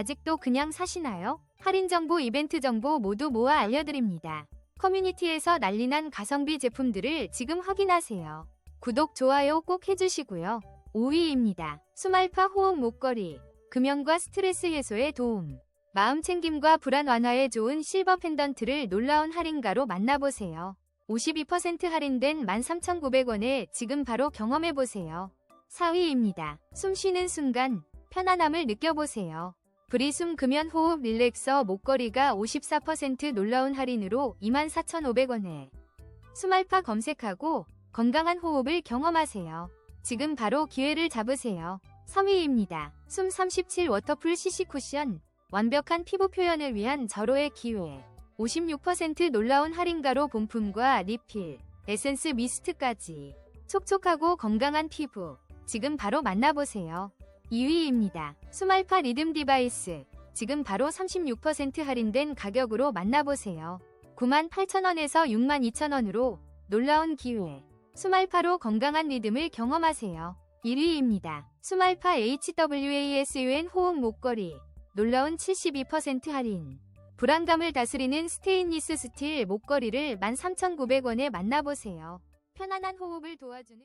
아직도 그냥 사시나요? 할인 정보, 이벤트 정보 모두 모아 알려드립니다. 커뮤니티에서 난리난 가성비 제품들을 지금 확인하세요. 구독, 좋아요 꼭 해주시고요. 5위입니다. 수말파 호흡 목걸이. 금연과 스트레스 해소에 도움. 마음 챙김과 불안 완화에 좋은 실버 펜던트를 놀라운 할인가로 만나보세요. 52% 할인된 13,900원에 지금 바로 경험해보세요. 4위입니다. 숨 쉬는 순간 편안함을 느껴보세요. 브리숨 금연 호흡 릴렉서 목걸이가 54% 놀라운 할인으로 24,500원에 수말파 검색하고 건강한 호흡을 경험하세요. 지금 바로 기회를 잡으세요. 3위입니다. 숨 37 워터풀 CC 쿠션 완벽한 피부 표현을 위한 절호의 기회 56% 놀라운 할인가로 본품과 리필, 에센스 미스트까지 촉촉하고 건강한 피부 지금 바로 만나보세요. 2위입니다. 수말파 리듬 디바이스 지금 바로 36% 할인된 가격으로 만나보세요. 98,000원에서 62,000원으로 놀라운 기회 수말파로 건강한 리듬을 경험하세요. 1위입니다. 수말파 HWASUN 호흡 목걸이 놀라운 72% 할인 불안감을 다스리는 스테인리스 스틸 목걸이를 13,900원에 만나보세요. 편안한 호흡을 도와주는